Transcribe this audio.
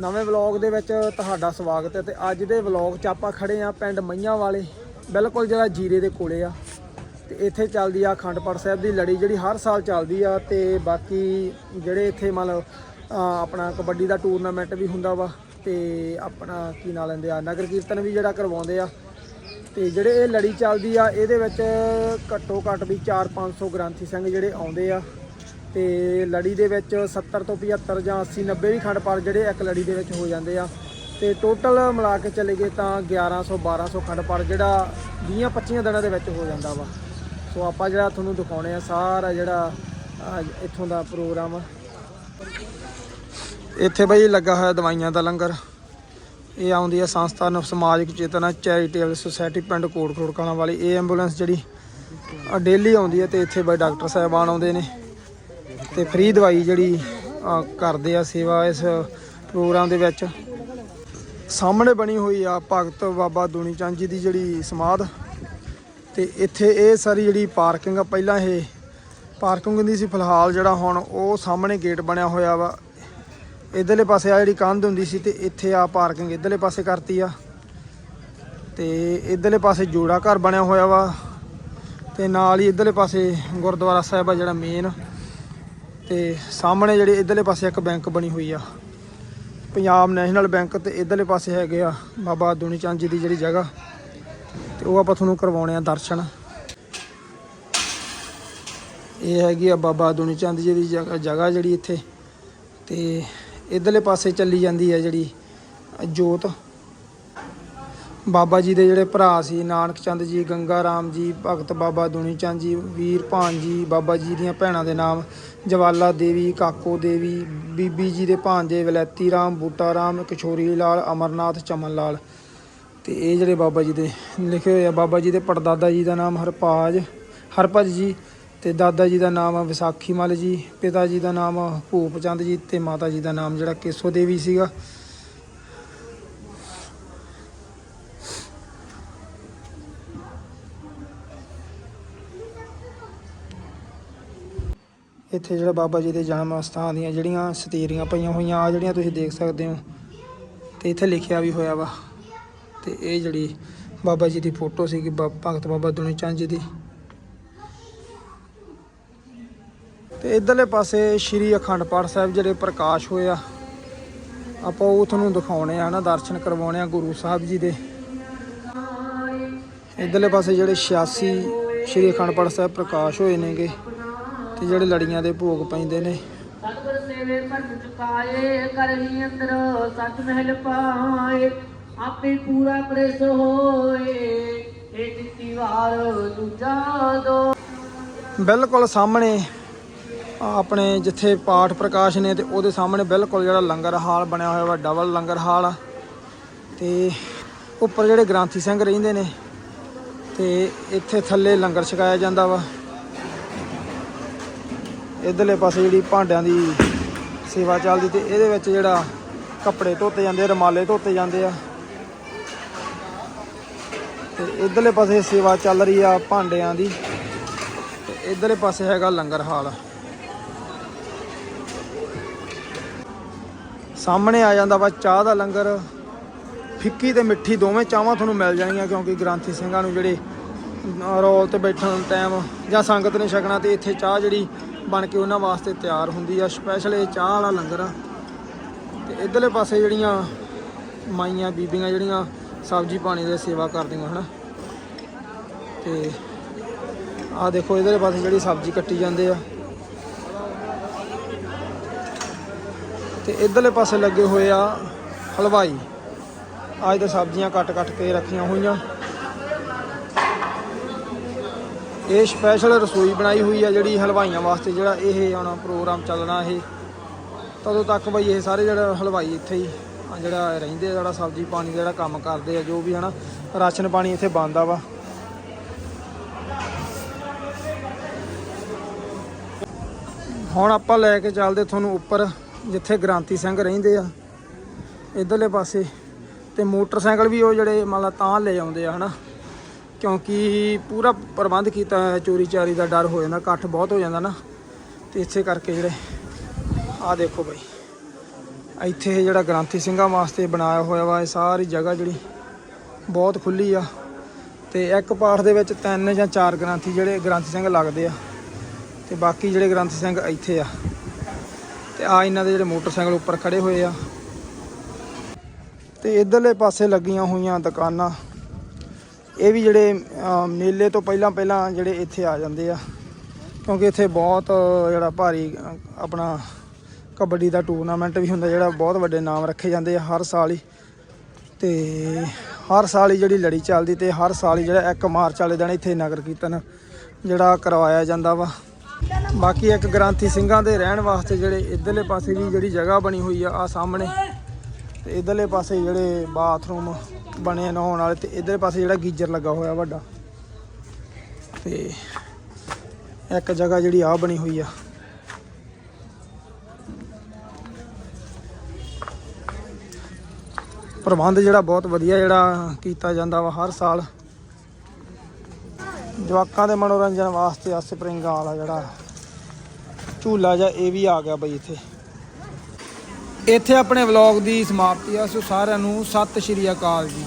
ਨਵੇਂ ਵਲੌਗ ਦੇ ਵਿੱਚ ਤੁਹਾਡਾ ਸਵਾਗਤ ਹੈ ਤੇ ਅੱਜ ਦੇ ਵਲੌਗ 'ਚ ਆਪਾਂ ਖੜੇ ਆ ਪਿੰਡ ਮਈਆਂ ਵਾਲੇ। ਬਿਲਕੁਲ ਜਿਹੜਾ ਜੀਰੇ ਦੇ ਕੋਲੇ ਆ। ਤੇ ਇੱਥੇ ਚੱਲਦੀ ਆ ਅਖੰਡ ਪਾਠ ਸਾਹਿਬ ਦੀ ਲੜੀ ਜਿਹੜੀ ਹਰ ਸਾਲ ਚੱਲਦੀ ਆ ਤੇ ਬਾਕੀ ਜਿਹੜੇ ਇੱਥੇ ਮਤਲਬ, ਅਹ, ਆਪਣਾ ਕਬੱਡੀ ਦਾ ਟੂਰਨਾਮੈਂਟ ਵੀ ਹੁੰਦਾ ਵਾ ਤੇ ਆਪਣਾ ਕੀ ਨਾਂ ਲੈਂਦੇ ਆ, ਨਗਰ ਕੀਰਤਨ ਵੀ ਜਿਹੜਾ ਕਰਵਾਉਂਦੇ ਆ। ਤੇ ਜਿਹੜੇ ਇਹ ਲੜੀ ਚੱਲਦੀ ਆ, ਇਹਦੇ ਵਿੱਚ ਘੱਟੋ ਘੱਟ ਵੀ 4-500 ਗ੍ਰੰਥੀ ਸਿੰਘ ਜਿਹੜੇ ਆਉਂਦੇ ਆ। ਤੇ ਲੜੀ ਦੇ ਵਿੱਚ 70 ਤੋਂ 75 ਜਾਂ 80 90 ਵੀ ਖੰਡ ਪਾਠ ਜਿਹੜੇ ਇੱਕ ਲੜੀ ਦੇ ਵਿੱਚ ਹੋ ਜਾਂਦੇ ਆ। ਤੇ ਟੋਟਲ ਮਿਲਾ ਕੇ ਚਲੇ ਗਏ ਤਾਂ 1100 1200 ਖੰਡ ਪਾਠ ਜਿਹੜਾ 20 25 ਦਿਨਾਂ ਦੇ ਵਿੱਚ ਹੋ ਜਾਂਦਾ ਵਾ। ਸੋ ਆਪਾਂ ਜਿਹੜਾ ਤੁਹਾਨੂੰ ਦਿਖਾਉਣੇ ਆ ਸਾਰਾ ਜਿਹੜਾ ਇੱਥੋਂ ਦਾ ਪ੍ਰੋਗਰਾਮ। ਇੱਥੇ ਬਈ ਲੱਗਾ ਹੋਇਆ ਦਵਾਈਆਂ ਦਾ ਲੰਗਰ। ਇਹ ਆਉਂਦੀ ਆ ਸੰਸਥਾ ਨਵ ਸਮਾਜਿਕ ਚੇਤਨਾ ਚੈਰੀਟੇਬਲ ਸੁਸਾਇਟੀ ਪਿੰਡ ਕੋਟਖੋੜ ਕਲਾਂ ਵਾਲੀ। ਇਹ ਐਂਬੂਲੈਂਸ ਜਿਹੜੀ ਡੇਲੀ ਆਉਂਦੀ ਹੈ ਤੇ ਇੱਥੇ ਬਈ ਡਾਕਟਰ ਸਾਹਿਬਾਨ ਆਉਂਦੇ ਨੇ। ਤੇ ਫ੍ਰੀ ਦਵਾਈ ਜਿਹੜੀ ਕਰਦੇ ਆ ਸੇਵਾ ਇਸ ਪ੍ਰੋਗਰਾਮ ਦੇ ਵਿੱਚ। ਸਾਹਮਣੇ ਬਣੀ ਹੋਈ ਆ ਭਗਤ ਬਾਬਾ ਦੁਨੀ ਚੰਦ ਜੀ ਦੀ ਜਿਹੜੀ ਸਮਾਧ। ਤੇ ਇੱਥੇ ਇਹ ਸਾਰੀ ਜਿਹੜੀ ਪਾਰਕਿੰਗ ਆ, ਪਹਿਲਾਂ ਇਹ ਪਾਰਕਿੰਗ ਹੁੰਦੀ ਸੀ ਫਿਲਹਾਲ ਜਿਹੜਾ ਹੁਣ ਉਹ ਸਾਹਮਣੇ ਗੇਟ ਬਣਿਆ ਹੋਇਆ ਵਾ। ਇਧਰਲੇ ਪਾਸੇ ਆ ਜਿਹੜੀ ਕੰਧ ਹੁੰਦੀ ਸੀ ਤੇ ਇੱਥੇ ਆ ਪਾਰਕਿੰਗ ਇਧਰਲੇ ਪਾਸੇ ਕਰਤੀ ਆ। ਤੇ ਇਧਰਲੇ ਪਾਸੇ ਜੋੜਾ ਘਰ ਬਣਿਆ ਹੋਇਆ ਵਾ। ਤੇ ਨਾਲ ਹੀ ਇਧਰਲੇ ਪਾਸੇ ਗੁਰਦੁਆਰਾ ਸਾਹਿਬ ਆ ਜਿਹੜਾ ਮੇਨ ਤੇ ਸਾਹਮਣੇ ਜਿਹੜੇ ਇਧਰਲੇ ਪਾਸੇ ਇੱਕ ਬੈਂਕ ਬਣੀ ਹੋਈ ਆ। ਪੰਜਾਬ ਨੈਸ਼ਨਲ ਬੈਂਕ ਤੇ ਇਧਰਲੇ ਪਾਸੇ ਹੈਗੇ ਆ ਬਾਬਾ ਦੁਨੀ ਚੰਦ ਜੀ ਦੀ ਜਿਹੜੀ ਜਗ੍ਹਾ। ਤੇ ਉਹ ਆਪਾਂ ਤੁਹਾਨੂੰ ਕਰਵਾਉਣੇ ਆ ਦਰਸ਼ਨ। ਇਹ ਹੈਗੀ ਆ ਬਾਬਾ ਦੁਨੀ ਚੰਦ ਜੀ ਦੀ ਜਗ੍ਹਾ ਜਿਹੜੀ ਇੱਥੇ। ਤੇ ਇਧਰਲੇ ਪਾਸੇ ਚੱਲੀ ਜਾਂਦੀ ਹੈ ਜਿਹੜੀ ਜੋਤ। ਬਾਬਾ ਜੀ ਦੇ ਜਿਹੜੇ ਭਰਾ ਸੀ, ਨਾਨਕ ਚੰਦ ਜੀ, ਗੰਗਾ ਰਾਮ ਜੀ, ਭਗਤ ਬਾਬਾ ਦੁਨੀ ਚੰਦ ਜੀ, ਵੀਰ ਭਾਨ ਜੀ, ਬਾਬਾ ਜੀ ਦੀਆਂ ਭੈਣਾਂ ਦੇ ਨਾਮ, ਜਵਾਲਾ ਦੇਵੀ, ਕਾਕੋ ਦੇਵੀ, ਬੀਬੀ ਜੀ ਦੇ ਭਾਂਜੇ ਵਲੈਤੀ ਰਾਮ, ਬੂਟਾ ਰਾਮ, ਕਿਸ਼ੋਰੀ ਲਾਲ, ਅਮਰਨਾਥ ਚਮਨ ਲਾਲ। ਤੇ ਇਹ ਜਿਹੜੇ ਬਾਬਾ ਜੀ ਦੇ ਲਿਖੇ ਹੋਏ ਆ, ਬਾਬਾ ਜੀ ਦੇ ਪੜਦਾਦਾ ਜੀ ਦਾ ਨਾਮ ਹਰਪਾਜ ਹਰਪਜ ਜੀ ਤੇ ਦਾਦਾ ਜੀ ਦਾ ਨਾਮ ਵਿਸਾਖੀ ਮਲ ਜੀ, ਪਿਤਾ ਜੀ ਦਾ ਨਾਮ ਭੂਪ ਚੰਦ ਜੀ ਤੇ ਮਾਤਾ ਜੀ ਦਾ ਨਾਮ ਜਿਹੜਾ ਕੇਸੋ ਦੇਵੀ ਸੀਗਾ। ਇੱਥੇ ਜਿਹੜਾ ਬਾਬਾ ਜੀ ਦੇ ਜਨਮ ਸਥਾਨ ਦੀਆਂ ਜਿਹੜੀਆਂ ਸਤੀਰੀਆਂ ਪਈਆਂ ਹੋਈਆਂ ਆ ਜਿਹੜੀਆਂ ਤੁਸੀਂ ਦੇਖ ਸਕਦੇ ਹੋ, ਤੇ ਇੱਥੇ ਲਿਖਿਆ ਵੀ ਹੋਇਆ ਵਾ। ਤੇ ਇਹ ਜਿਹੜੀ ਬਾਬਾ ਜੀ ਦੀ ਫੋਟੋ ਸੀਗੀ, ਬਾ- ਭਗਤ ਬਾਬਾ ਦੁਨੀ ਚੰਦ ਜੀ ਦੀ। ਤੇ ਇਧਰਲੇ ਪਾਸੇ ਸ਼੍ਰੀ ਅਖੰਡ ਪਾਠ ਸਾਹਿਬ ਜਿਹੜੇ ਪ੍ਰਕਾਸ਼ ਹੋਏ ਆ, ਆਪਾਂ ਉਹ ਤੁਹਾਨੂੰ ਦਿਖਾਉਣੇ ਆ ਨਾ, ਦਰਸ਼ਨ ਕਰਵਾਉਣੇ ਆ ਗੁਰੂ ਸਾਹਿਬ ਜੀ ਦੇ। ਇਧਰਲੇ ਪਾਸੇ ਜਿਹੜੇ 86 ਸ਼੍ਰੀ ਅਖੰਡ ਪਾਠ ਸਾਹਿਬ ਪ੍ਰਕਾਸ਼ ਹੋਏ ਨੇਗੇ ਤੇ ਜਿਹੜੇ ਲੜੀਆਂ ਦੇ ਭੋਗ ਪੈਂਦੇ ਨੇ। ਸਤਿਗੁਰ ਸੇਵੇ ਮਨ ਚੁਕਾਏ ਕਰਨੀ ਅੰਦਰ ਸਤ ਮਹਿਲ ਪਾਏ ਆਪੇ ਪੂਰਾ ਪ੍ਰੇਸ ਹੋਏ ਇਹ ਦਿੱਤੀ ਵਾਰ ਦੂਜਾ ਦੋ। ਬਿਲਕੁਲ ਸਾਹਮਣੇ ਆਪਣੇ ਜਿੱਥੇ ਪਾਠ ਪ੍ਰਕਾਸ਼ ਨੇ ਤੇ ਉਹਦੇ ਸਾਹਮਣੇ ਬਿਲਕੁਲ ਜਿਹੜਾ ਲੰਗਰ ਹਾਲ ਬਣਿਆ ਹੋਇਆ ਵਾ ਡਬਲ ਲੰਗਰ ਹਾਲ ਆ। ਤੇ ਉੱਪਰ ਜਿਹੜੇ ਗ੍ਰਾਂਥੀ ਸਿੰਘ ਰਹਿੰਦੇ ਨੇ ਤੇ ਇੱਥੇ ਥੱਲੇ ਲੰਗਰ ਛਕਾਇਆ ਜਾਂਦਾ ਵਾ। ਇਧਰਲੇ ਪਾਸੇ ਜਿਹੜੀ ਭਾਂਡਿਆਂ ਦੀ ਸੇਵਾ ਚੱਲਦੀ ਤੇ ਇਹਦੇ ਵਿੱਚ ਜਿਹੜਾ ਕੱਪੜੇ ਧੋਤੇ ਜਾਂਦੇ ਆ, ਰਮਾਲੇ ਧੋਤੇ ਜਾਂਦੇ ਆ। ਤੇ ਇਧਰਲੇ ਪਾਸੇ ਸੇਵਾ ਚੱਲ ਰਹੀ ਆ ਭਾਂਡਿਆਂ ਦੀ। ਤੇ ਇਧਰਲੇ ਪਾਸੇ ਹੈਗਾ ਲੰਗਰ ਹਾਲ। ਸਾਹਮਣੇ ਆ ਜਾਂਦਾ ਵਾ ਚਾਹ ਦਾ ਲੰਗਰ। ਫਿੱਕੀ ਤੇ ਮਿੱਠੀ ਦੋਵੇਂ ਚਾਹਾਂ ਤੁਹਾਨੂੰ ਮਿਲ ਜਾਣਗੀਆਂ ਕਿਉਂਕਿ ਗ੍ਰਾਂਥੀ ਸਿੰਘਾਂ ਨੂੰ ਜਿਹੜੇ ਰੋਲ ਤੇ ਬੈਠਣ ਟਾਈਮ ਜਾਂ ਸੰਗਤ ਨੇ ਛਕਣਾ ਤੇ ਇੱਥੇ ਚਾਹ ਜਿਹੜੀ ਬਣ ਕੇ ਉਹਨਾਂ ਵਾਸਤੇ ਤਿਆਰ ਹੁੰਦੀ ਆ ਸਪੈਸ਼ਲ ਇਹ ਚਾਹ ਵਾਲਾ ਲੰਗਰ ਆ। ਤੇ ਇਧਰਲੇ ਪਾਸੇ ਜਿਹੜੀਆਂ ਮਾਈਆਂ, ਬੀਬੀਆਂ ਜਿਹੜੀਆਂ ਸਬਜ਼ੀ ਪਾਣੀ ਦੀ ਸੇਵਾ ਕਰਦੀਆਂ ਹਨਾ। ਤੇ ਆਹ ਦੇਖੋ ਇਧਰਲੇ ਪਾਸੇ ਜਿਹੜੀ ਸਬਜ਼ੀ ਕੱਟੀ ਜਾਂਦੇ ਆ। ਤੇ ਇਧਰਲੇ ਪਾਸੇ ਲੱਗੇ ਹੋਏ ਆ ਹਲਵਾਈ। ਅੱਜ ਤਾਂ ਸਬਜ਼ੀਆਂ ਕੱਟ ਕੱਟ ਕੇ ਰੱਖੀਆਂ ਹੋਈਆਂ। ਇਹ ਸਪੈਸ਼ਲ ਰਸੋਈ ਬਣਾਈ ਹੋਈ ਆ ਜਿਹੜੀ ਹਲਵਾਈਆਂ ਵਾਸਤੇ ਜਿਹੜਾ ਇਹ ਹੁਣ ਪ੍ਰੋਗਰਾਮ ਚੱਲਣਾ ਇਹ। ਤਦੋਂ ਤੱਕ ਬਈ ਇਹ ਸਾਰੇ ਜਿਹੜਾ ਹਲਵਾਈ ਇੱਥੇ ਹੀ ਜਿਹੜਾ ਰਹਿੰਦੇ ਆ, ਜਿਹੜਾ ਸਬਜ਼ੀ ਪਾਣੀ ਦਾ ਜਿਹੜਾ ਕੰਮ ਕਰਦੇ ਆ, ਜੋ ਵੀ ਹਨਾ, ਰਾਸ਼ਨ ਪਾਣੀ ਇੱਥੇ ਬੰਦਾ ਵਾ। ਹੁਣ ਆਪਾਂ ਲੈ ਕੇ ਚੱਲਦੇ ਤੁਹਾਨੂੰ ਉੱਪਰ, ਜਿੱਥੇ ਗ੍ਰਾਂਤੀ ਸਿੰਘ ਰਹਿੰਦੇ ਆ। ਇਧਰਲੇ ਪਾਸੇ, ਤੇ ਮੋਟਰਸਾਈਕਲ ਵੀ ਉਹ ਜਿਹੜੇ ਮੰਨ ਲਾ ਤਾਂ ਲੈ ਆਉਂਦੇ ਆ, ਹਨਾ। ਕਿਉਂਕਿ ਪੂਰਾ ਪ੍ਰਬੰਧ ਕੀਤਾ ਹੋਇਆ ਚੋਰੀ ਚਾਰੀ ਦਾ ਡਰ ਹੋ ਜਾਂਦਾ, ਇਕੱਠ ਬਹੁਤ ਹੋ ਜਾਂਦਾ ਨਾ। ਤੇ ਇਸੇ ਕਰਕੇ ਜਿਹੜੇ, ਆਹ ਦੇਖੋ ਬਈ। ਇੱਥੇ ਜਿਹੜਾ ਗ੍ਰੰਥੀ ਸਿੰਘਾਂ ਵਾਸਤੇ ਬਣਾਇਆ ਹੋਇਆ ਵਾ, ਇਹ ਸਾਰੀ ਜਗ੍ਹਾ ਜਿਹੜੀ ਬਹੁਤ ਖੁੱਲੀ ਆ। ਤੇ ਇੱਕ ਪਾਠ ਦੇ ਵਿੱਚ ਤਿੰਨ ਜਾਂ ਚਾਰ ਗ੍ਰੰਥੀ ਜਿਹੜੇ ਗ੍ਰੰਥੀ ਸਿੰਘ ਲੱਗਦੇ ਆ। ਤੇ ਬਾਕੀ ਜਿਹੜੇ ਗ੍ਰੰਥੀ ਸਿੰਘ ਇੱਥੇ ਆ। ਤੇ ਆ ਇਹਨਾਂ ਦੇ ਜਿਹੜੇ ਮੋਟਰਸਾਈਕਲ ਉੱਪਰ ਖੜੇ ਹੋਏ ਆ। ਤੇ ਇਧਰਲੇ ਪਾਸੇ ਲੱਗੀਆਂ ਹੋਈਆਂ ਦੁਕਾਨਾਂ। ਇਹ ਵੀ ਜਿਹੜੇ ਮੇਲੇ ਤੋਂ ਪਹਿਲਾਂ ਪਹਿਲਾਂ ਜਿਹੜੇ ਇੱਥੇ ਆ ਜਾਂਦੇ ਆ। ਕਿਉਂਕਿ ਇੱਥੇ ਬਹੁਤ, ਜਿਹੜਾ ਭਾਰੀ ਆਪਣਾ ਕਬੱਡੀ ਦਾ ਟੂਰਨਾਮੈਂਟ ਵੀ ਹੁੰਦਾ, ਜਿਹੜਾ ਬਹੁਤ ਵੱਡੇ ਨਾਮ ਰੱਖੇ ਜਾਂਦੇ ਆ ਹਰ ਸਾਲ ਹੀ। ਤੇ ਹਰ ਸਾਲ ਹੀ ਜਿਹੜੀ ਲੜੀ ਚੱਲਦੀ ਤੇ ਹਰ ਸਾਲ ਹੀ ਜਿਹੜਾ 1 ਮਾਰਚ ਵਾਲੇ ਦਿਨ ਇੱਥੇ ਨਗਰ ਕੀਰਤਨ ਜਿਹੜਾ ਕਰਵਾਇਆ ਜਾਂਦਾ ਵਾ। ਬਾਕੀ ਇੱਕ ਗ੍ਰਾਂਥੀ ਸਿੰਘਾਂ ਦੇ ਰਹਿਣ ਵਾਸਤੇ ਜਿਹੜੇ ਇਧਰਲੇ ਪਾਸੇ ਵੀ ਜਿਹੜੀ ਜਗ੍ਹਾ ਬਣੀ ਹੋਈ ਆ ਆ ਸਾਹਮਣੇ। ਤੇ ਇਧਰਲੇ ਪਾਸੇ ਜਿਹੜੇ ਬਾਥਰੂਮ ਬਣੇ ਆ ਨਹਾਉਣ ਵਾਲੇ ਤੇ ਇਧਰਲੇ ਪਾਸੇ ਜਿਹੜਾ ਗੀਜ਼ਰ ਲੱਗਾ ਹੋਇਆ ਵੱਡਾ। ਤੇ ਇੱਕ ਜਗ੍ਹਾ ਜਿਹੜੀ ਆ ਬਣੀ ਹੋਈ ਆ। ਪ੍ਰਬੰਧ ਜਿਹੜਾ ਬਹੁਤ ਵਧੀਆ ਜਿਹੜਾ ਕੀਤਾ ਜਾਂਦਾ ਵਾ ਹਰ ਸਾਲ। ਜਵਾਕਾਂ ਦੇ ਮਨੋਰੰਜਨ ਵਾਸਤੇ ਆ ਸਪਰਿੰਗਾਂ ਵਾਲਾ ਜਿਹੜਾ। ਝੂਲਾ ਜਿਹਾ ਇਹ ਵੀ ਆ ਗਿਆ ਬਈ ਇੱਥੇ। ਇੱਥੇ ਆਪਣੇ ਵਲੌਗ ਦੀ ਸਮਾਪਤੀ ਆ। ਸੋ ਸਾਰਿਆਂ ਨੂੰ ਸਤਿ ਸ਼੍ਰੀ ਅਕਾਲ ਜੀ।